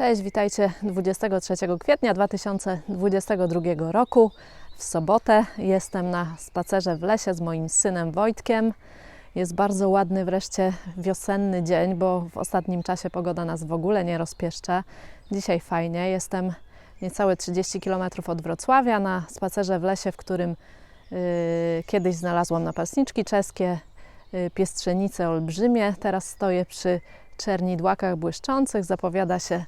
Cześć, witajcie 23 kwietnia 2022 roku. W sobotę jestem na spacerze w lesie z moim synem Wojtkiem. Jest bardzo ładny, wreszcie wiosenny dzień, bo w ostatnim czasie pogoda nas w ogóle nie rozpieszcza. Dzisiaj fajnie. Jestem niecałe 30 km od Wrocławia na spacerze w lesie, w którym yy, kiedyś znalazłam napastniczki czeskie, yy, piestrzenice olbrzymie. Teraz stoję przy czernidłakach błyszczących. Zapowiada się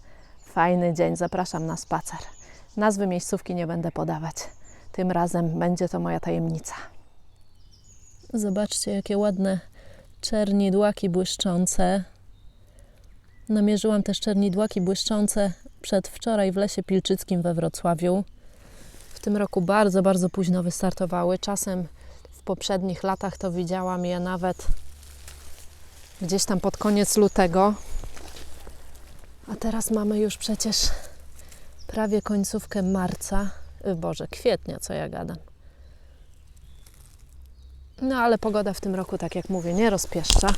fajny dzień. Zapraszam na spacer. Nazwy miejscówki nie będę podawać. Tym razem będzie to moja tajemnica. Zobaczcie, jakie ładne czernidłaki błyszczące. Namierzyłam też czernidłaki błyszczące przedwczoraj w Lesie Pilczyckim we Wrocławiu. W tym roku bardzo, bardzo późno wystartowały. Czasem w poprzednich latach to widziałam je nawet gdzieś tam pod koniec lutego. A teraz mamy już przecież prawie końcówkę marca. Y, Boże, kwietnia, co ja gadam. No ale pogoda w tym roku, tak jak mówię, nie rozpieszcza.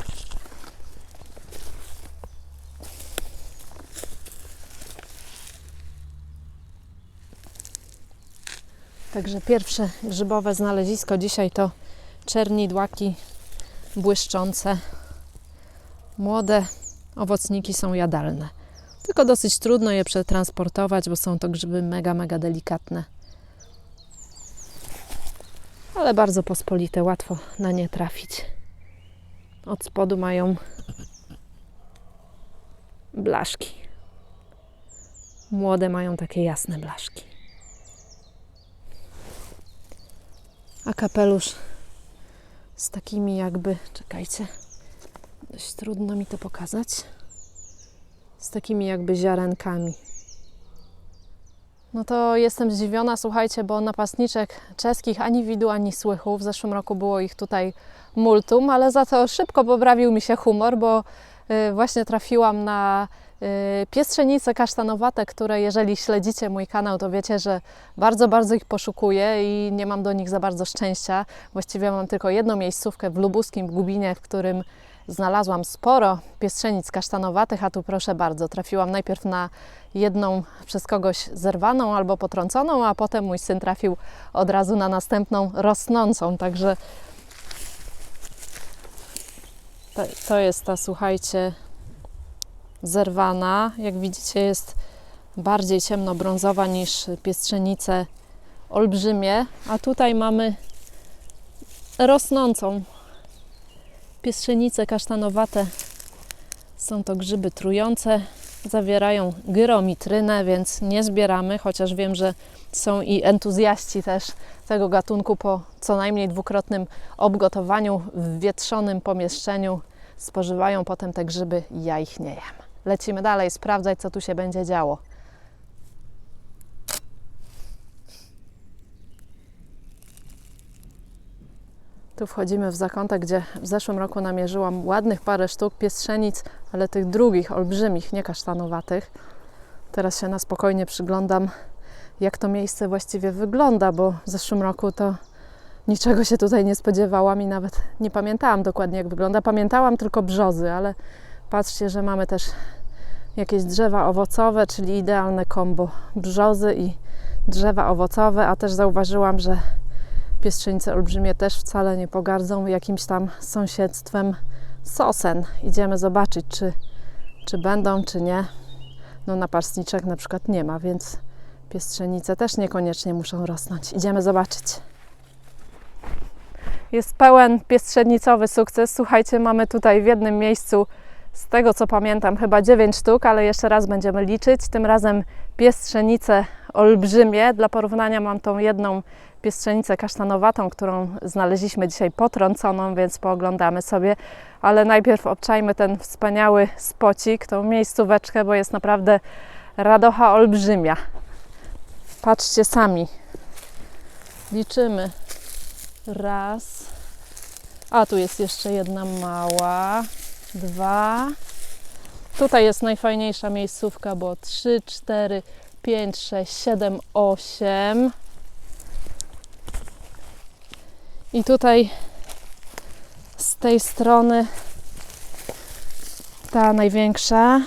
Także pierwsze grzybowe znalezisko dzisiaj to czernidłaki błyszczące. Młode owocniki są jadalne. Tylko dosyć trudno je przetransportować, bo są to grzyby mega, mega delikatne. Ale bardzo pospolite, łatwo na nie trafić. Od spodu mają blaszki. Młode mają takie jasne blaszki. A kapelusz z takimi jakby, czekajcie, dość trudno mi to pokazać z takimi jakby ziarenkami. No to jestem zdziwiona, słuchajcie, bo napastniczek czeskich ani widu, ani słychu. W zeszłym roku było ich tutaj multum, ale za to szybko poprawił mi się humor, bo y, właśnie trafiłam na y, piestrzenice kasztanowate, które jeżeli śledzicie mój kanał, to wiecie, że bardzo, bardzo ich poszukuję i nie mam do nich za bardzo szczęścia. Właściwie mam tylko jedną miejscówkę w Lubuskim, w Gubinie, w którym znalazłam sporo piestrzenic kasztanowatych, a tu proszę bardzo, trafiłam najpierw na jedną przez kogoś zerwaną albo potrąconą, a potem mój syn trafił od razu na następną rosnącą, także to, jest ta, słuchajcie, zerwana. Jak widzicie jest bardziej ciemnobrązowa niż piestrzenice olbrzymie, a tutaj mamy rosnącą Piestrzenice kasztanowate są to grzyby trujące, zawierają gyromitrynę, więc nie zbieramy, chociaż wiem, że są i entuzjaści też tego gatunku po co najmniej dwukrotnym obgotowaniu w wietrzonym pomieszczeniu spożywają potem te grzyby ja ich nie jem. Lecimy dalej sprawdzać, co tu się będzie działo. Tu wchodzimy w zakątek, gdzie w zeszłym roku namierzyłam ładnych parę sztuk piestrzenic, ale tych drugich, olbrzymich, nie kasztanowatych. Teraz się na spokojnie przyglądam, jak to miejsce właściwie wygląda, bo w zeszłym roku to niczego się tutaj nie spodziewałam i nawet nie pamiętałam dokładnie, jak wygląda. Pamiętałam tylko brzozy, ale patrzcie, że mamy też jakieś drzewa owocowe, czyli idealne kombo brzozy i drzewa owocowe, a też zauważyłam, że piestrzenice olbrzymie też wcale nie pogardzą jakimś tam sąsiedztwem sosen. Idziemy zobaczyć, czy, czy będą, czy nie. No napastniczek na przykład nie ma, więc piestrzenice też niekoniecznie muszą rosnąć. Idziemy zobaczyć. Jest pełen piestrzenicowy sukces. Słuchajcie, mamy tutaj w jednym miejscu, z tego co pamiętam, chyba 9 sztuk, ale jeszcze raz będziemy liczyć. Tym razem piestrzenice olbrzymie. Dla porównania mam tą jedną piestrzenicę kasztanowatą, którą znaleźliśmy dzisiaj potrąconą, więc pooglądamy sobie. Ale najpierw obczajmy ten wspaniały spocik, tą miejscóweczkę, bo jest naprawdę radocha olbrzymia. Patrzcie sami. Liczymy. Raz. A tu jest jeszcze jedna mała. Dwa. Tutaj jest najfajniejsza miejscówka, bo trzy, cztery, pięć, sześć, siedem, osiem. I tutaj z tej strony ta największa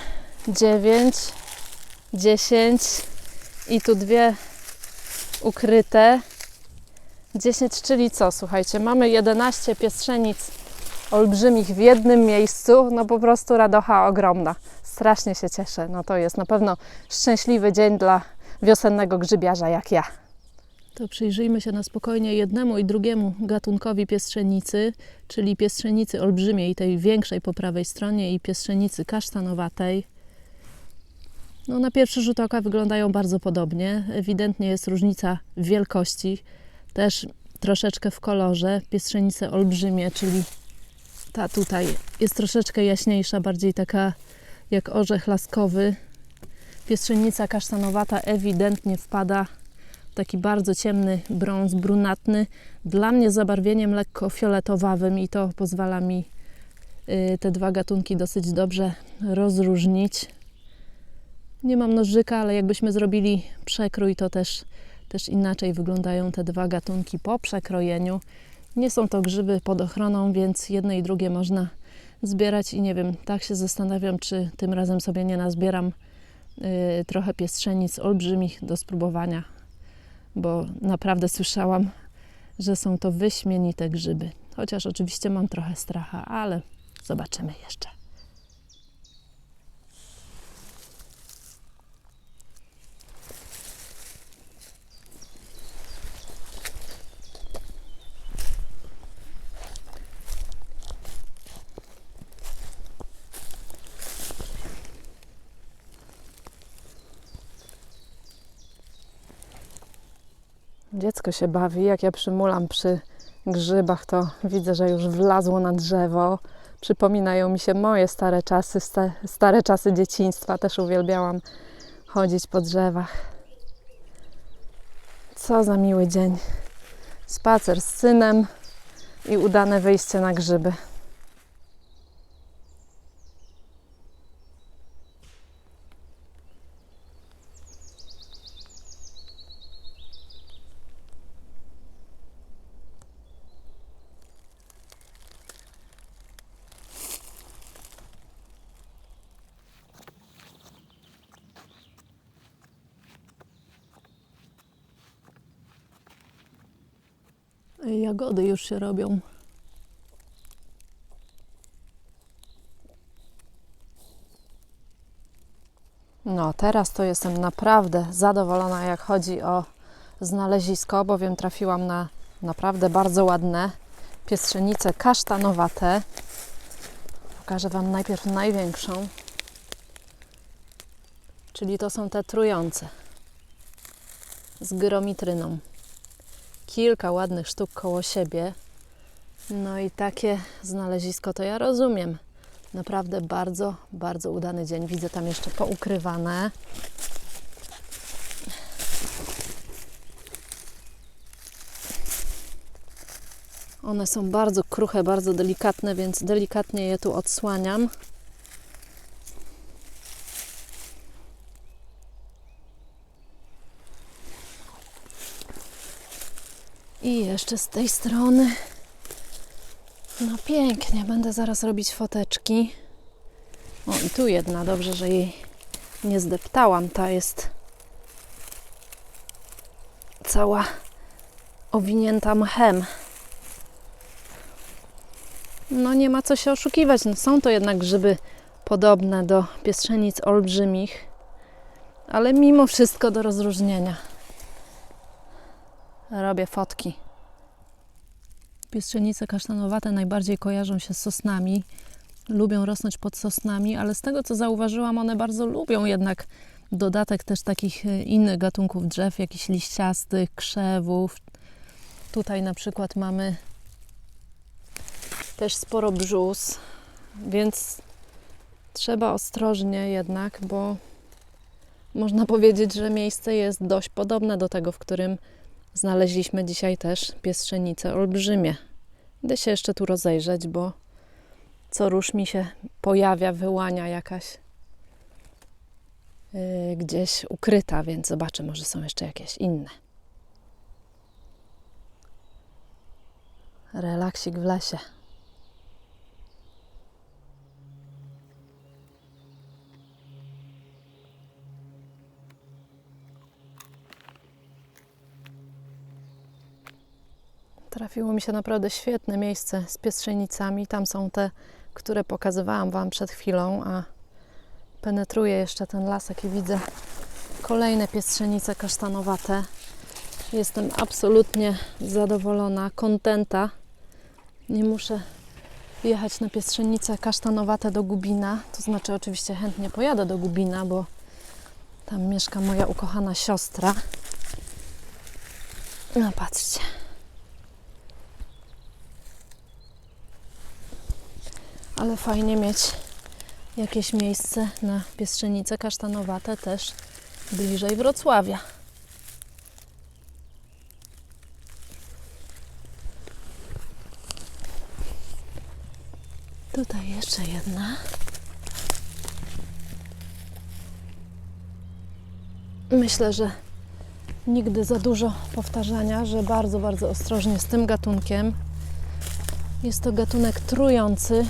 9, 10 i tu dwie ukryte. 10, czyli co? Słuchajcie, mamy 11 piestrzenic olbrzymich w jednym miejscu. No po prostu radocha ogromna. Strasznie się cieszę. No to jest na pewno szczęśliwy dzień dla wiosennego grzybiarza jak ja. To przyjrzyjmy się na spokojnie jednemu i drugiemu gatunkowi piestrzenicy, czyli piestrzenicy olbrzymiej, tej większej po prawej stronie i piestrzenicy kasztanowatej. No, na pierwszy rzut oka wyglądają bardzo podobnie. Ewidentnie jest różnica w wielkości, też troszeczkę w kolorze. Piestrzenice olbrzymie, czyli ta tutaj jest troszeczkę jaśniejsza, bardziej taka jak orzech laskowy. Piestrzenica kasztanowata ewidentnie wpada taki bardzo ciemny brąz brunatny. Dla mnie zabarwieniem lekko fioletowawym i to pozwala mi y, te dwa gatunki dosyć dobrze rozróżnić. Nie mam nożyka, ale jakbyśmy zrobili przekrój, to też, też inaczej wyglądają te dwa gatunki po przekrojeniu. Nie są to grzyby pod ochroną, więc jedne i drugie można zbierać i nie wiem, tak się zastanawiam, czy tym razem sobie nie nazbieram y, trochę piestrzenic olbrzymich do spróbowania, bo naprawdę słyszałam, że są to wyśmienite grzyby. Chociaż oczywiście mam trochę stracha, ale zobaczymy jeszcze. Dziecko się bawi. Jak ja przymulam przy grzybach, to widzę, że już wlazło na drzewo. Przypominają mi się moje stare czasy, sta, stare czasy dzieciństwa. Też uwielbiałam chodzić po drzewach. Co za miły dzień. Spacer z synem i udane wyjście na grzyby. Jagody już się robią. No, teraz to jestem naprawdę zadowolona, jak chodzi o znalezisko, bowiem trafiłam na naprawdę bardzo ładne piestrzenice kasztanowate. Pokażę Wam najpierw największą, czyli to są te trujące z gyromitryną kilka ładnych sztuk koło siebie. No i takie znalezisko to ja rozumiem. Naprawdę bardzo, bardzo udany dzień. Widzę tam jeszcze poukrywane. One są bardzo kruche, bardzo delikatne, więc delikatnie je tu odsłaniam. I jeszcze z tej strony. No pięknie, będę zaraz robić foteczki. O, i tu jedna, dobrze, że jej nie zdeptałam. Ta jest cała owinięta mchem. No nie ma co się oszukiwać. No, są to jednak grzyby podobne do piestrzenic olbrzymich, ale mimo wszystko do rozróżnienia robię fotki. Piestrzenice kasztanowate najbardziej kojarzą się z sosnami. Lubią rosnąć pod sosnami, ale z tego co zauważyłam, one bardzo lubią jednak dodatek też takich e, innych gatunków drzew, jakichś liściastych, krzewów. Tutaj na przykład mamy też sporo brzus, więc trzeba ostrożnie jednak, bo można powiedzieć, że miejsce jest dość podobne do tego, w którym Znaleźliśmy dzisiaj też piestrzenice olbrzymie. Idę się jeszcze tu rozejrzeć, bo co rusz mi się pojawia, wyłania jakaś yy, gdzieś ukryta, więc zobaczę, może są jeszcze jakieś inne. Relaksik w lesie. Trafiło mi się naprawdę świetne miejsce z piestrzenicami. Tam są te, które pokazywałam Wam przed chwilą, a penetruję jeszcze ten lasek i widzę kolejne piestrzenice kasztanowate. Jestem absolutnie zadowolona, kontenta. Nie muszę jechać na piestrzenice kasztanowate do Gubina. To znaczy, oczywiście chętnie pojadę do Gubina, bo tam mieszka moja ukochana siostra. No patrzcie. Ale fajnie mieć jakieś miejsce na piestrzenice kasztanowate też bliżej Wrocławia. Tutaj jeszcze jedna. Myślę, że nigdy za dużo powtarzania, że bardzo, bardzo ostrożnie z tym gatunkiem. Jest to gatunek trujący.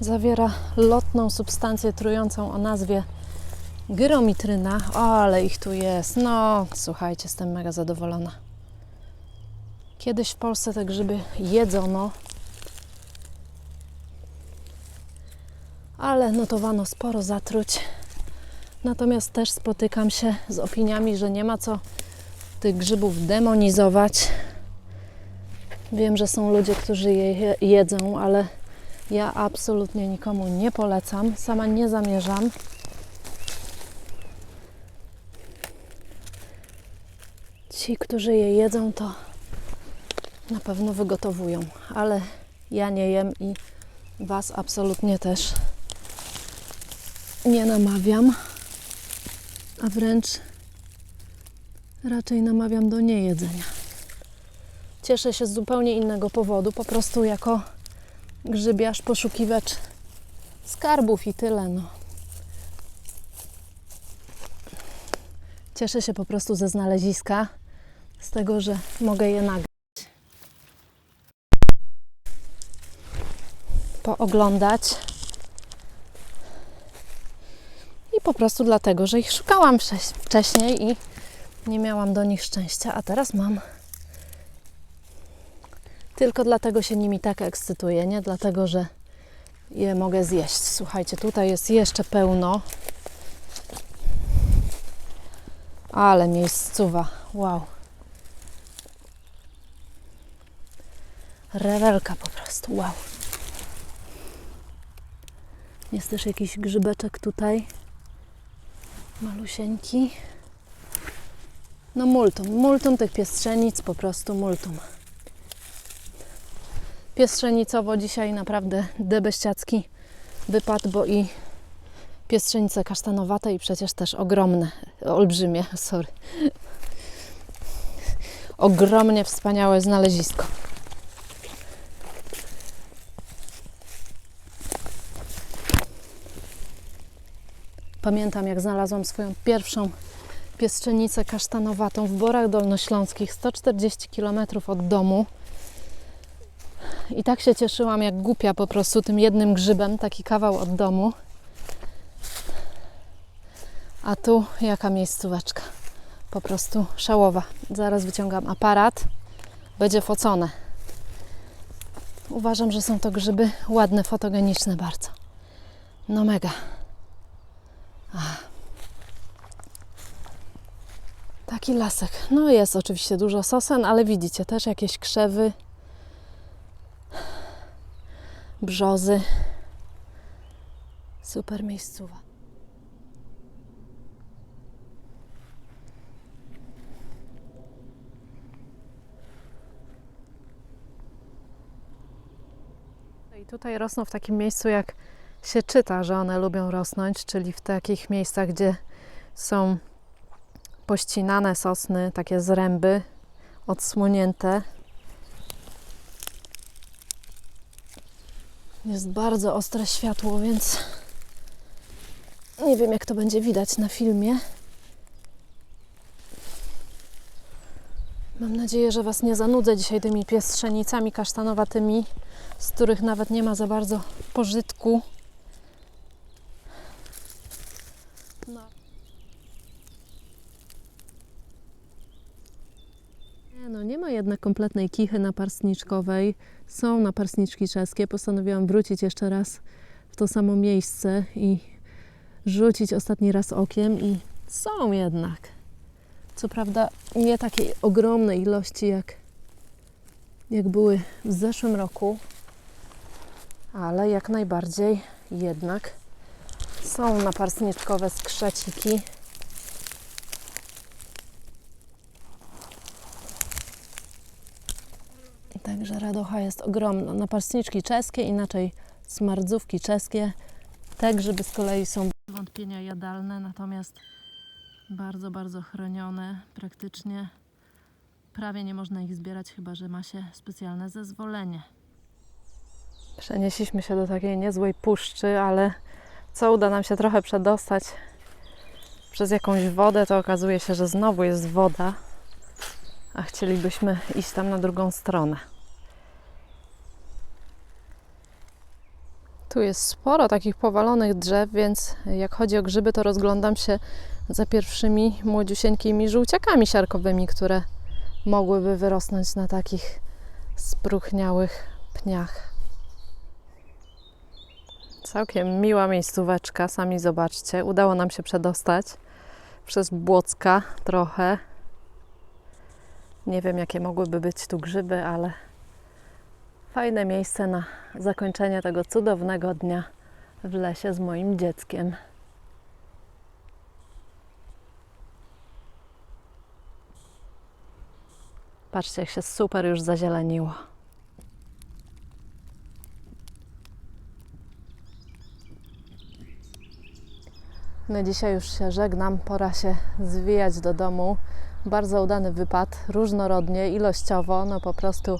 Zawiera lotną substancję trującą o nazwie gyromitryna. O, ale ich tu jest. No, słuchajcie, jestem mega zadowolona. Kiedyś w Polsce te grzyby jedzono, ale notowano sporo zatruć. Natomiast też spotykam się z opiniami, że nie ma co tych grzybów demonizować. Wiem, że są ludzie, którzy je je- jedzą, ale ja absolutnie nikomu nie polecam. Sama nie zamierzam. Ci, którzy je jedzą, to na pewno wygotowują, ale ja nie jem i Was absolutnie też nie namawiam, a wręcz raczej namawiam do niejedzenia. Cieszę się z zupełnie innego powodu, po prostu jako grzybiarz, poszukiwacz skarbów i tyle. No. Cieszę się po prostu ze znaleziska, z tego, że mogę je nagrać, pooglądać. I po prostu dlatego, że ich szukałam wcześ- wcześniej i nie miałam do nich szczęścia, a teraz mam. Tylko dlatego się nimi tak ekscytuję, nie dlatego, że je mogę zjeść. Słuchajcie, tutaj jest jeszcze pełno. Ale miejscowa. Wow. Rewelka po prostu. Wow. Jest też jakiś grzybeczek tutaj. Malusieńki. No multum. Multum tych piestrzenic, po prostu multum. Piestrzenicowo dzisiaj naprawdę debeściacki wypad, bo i piestrzenice kasztanowate i przecież też ogromne, olbrzymie, sorry. Ogromnie wspaniałe znalezisko. Pamiętam, jak znalazłam swoją pierwszą piestrzenicę kasztanowatą w Borach Dolnośląskich, 140 km od domu. I tak się cieszyłam, jak głupia po prostu tym jednym grzybem, taki kawał od domu. A tu jaka miejscóweczka. Po prostu szałowa. Zaraz wyciągam aparat. Będzie focone. Uważam, że są to grzyby ładne, fotogeniczne bardzo. No mega. Taki lasek. No jest oczywiście dużo sosen, ale widzicie też jakieś krzewy, brzozy. Super miejscowa. I tutaj rosną w takim miejscu, jak się czyta, że one lubią rosnąć, czyli w takich miejscach, gdzie są pościnane sosny, takie zręby odsłonięte. Jest bardzo ostre światło, więc nie wiem, jak to będzie widać na filmie. Mam nadzieję, że Was nie zanudzę dzisiaj tymi piestrzenicami kasztanowatymi, z których nawet nie ma za bardzo pożytku. No. Nie, ma jednak kompletnej kichy naparsniczkowej. Są naparsniczki czeskie. Postanowiłam wrócić jeszcze raz w to samo miejsce i rzucić ostatni raz okiem i są jednak. Co prawda nie takiej ogromnej ilości jak, jak były w zeszłym roku, ale jak najbardziej jednak są naparsniczkowe skrzeciki. Także radocha jest ogromna. Naparsniczki czeskie, inaczej smardzówki czeskie. Te grzyby z kolei są wątpienia jadalne, natomiast bardzo, bardzo chronione. Praktycznie prawie nie można ich zbierać, chyba że ma się specjalne zezwolenie. Przenieśliśmy się do takiej niezłej puszczy, ale co uda nam się trochę przedostać przez jakąś wodę, to okazuje się, że znowu jest woda, a chcielibyśmy iść tam na drugą stronę. Tu jest sporo takich powalonych drzew, więc jak chodzi o grzyby, to rozglądam się za pierwszymi młodziusieńkimi żółciakami siarkowymi, które mogłyby wyrosnąć na takich spróchniałych pniach. Całkiem miła miejscóweczka, sami zobaczcie. Udało nam się przedostać przez błocka trochę. Nie wiem, jakie mogłyby być tu grzyby, ale fajne miejsce na zakończenie tego cudownego dnia w lesie z moim dzieckiem. Patrzcie, jak się super już zazieleniło. No dzisiaj już się żegnam, pora się zwijać do domu. Bardzo udany wypad, różnorodnie, ilościowo, no po prostu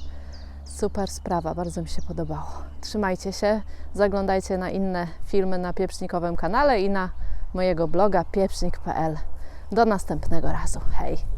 super sprawa, bardzo mi się podobało. Trzymajcie się, zaglądajcie na inne filmy na pieprznikowym kanale i na mojego bloga pieprznik.pl. Do następnego razu. Hej!